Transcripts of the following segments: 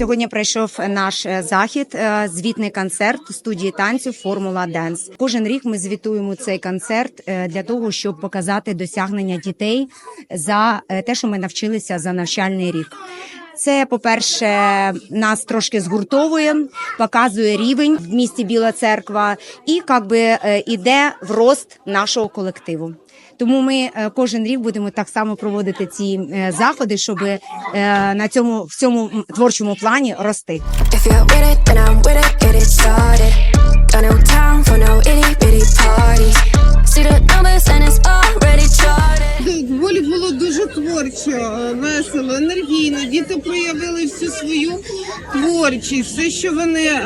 Сьогодні пройшов наш е, захід, е, звітний концерт студії танцю Формула Денс. Кожен рік ми звітуємо цей концерт е, для того, щоб показати досягнення дітей за те, що ми навчилися за навчальний рік. Це, по-перше, нас трошки згуртовує, показує рівень в місті Біла Церква і як би е, іде в рост нашого колективу. Тому ми е, кожен рік будемо так само проводити ці е, заходи, щоб на цьому в цьому творчому плані рости. Творчо, е, весело, енергійно. Діти проявили всю свою творчість, все, що вони е,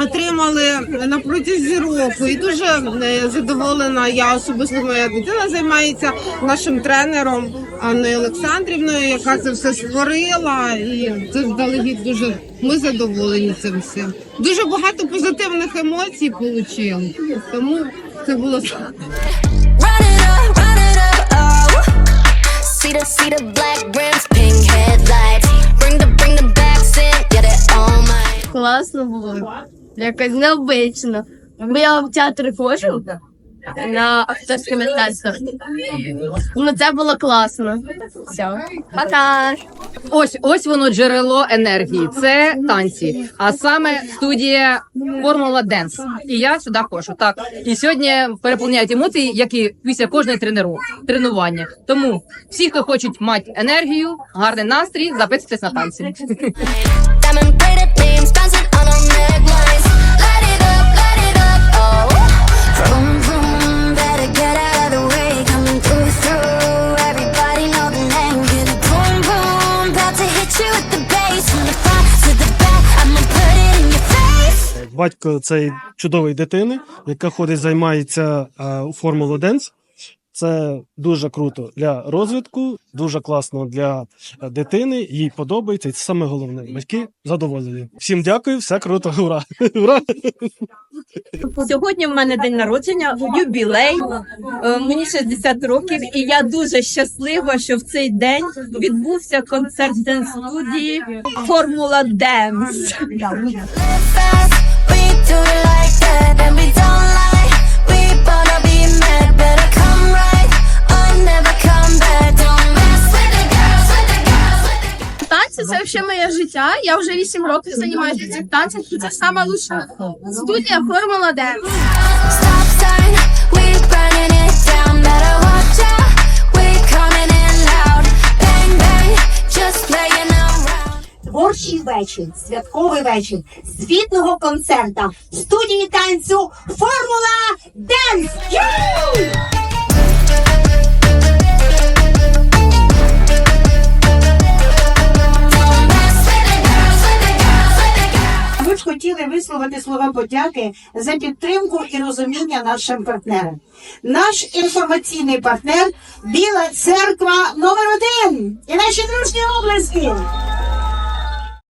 отримали на протязі року. І дуже е, задоволена. Я особисто моя дитина займається нашим тренером Анною Олександрівною, яка це все створила. І це вдалегідь дуже ми задоволені цим всім. Дуже багато позитивних емоцій отримали. Тому це було Класно було. Якось необично. Бо я в театр ходжу на акторське мистецтво. Ну це було класно. Все. Пока. Ось ось воно джерело енергії. Це танці, а саме студія Формула Денс. І я сюди ходжу. Так і сьогодні переповняють емоції, як і після кожної тренеру тренування. Тому всі, хто хочуть мати енергію, гарний настрій, записуйтесь на танці. Батько цієї чудової дитини, яка ходить, займається е, Формулу Денс. Це дуже круто для розвитку, дуже класно для дитини. Їй подобається, і це саме головне. Батьки задоволені. Всім дякую, все круто. Ура! Ура! Сьогодні в мене день народження, юбілей. Е, Мені 60 років, і я дуже щаслива, що в цей день відбувся концерт в студії Формула Денс. Це все моє життя. Я вже 8 років займаюся цим танцем. Це сама студія формула 9. Вечір, святковий вечір звітного концерта студії танцю Формула Денс! Ми б хотіли висловити слова подяки за підтримку і розуміння нашим партнерам. Наш інформаційний партнер Біла Церква номер один і наші дружні області.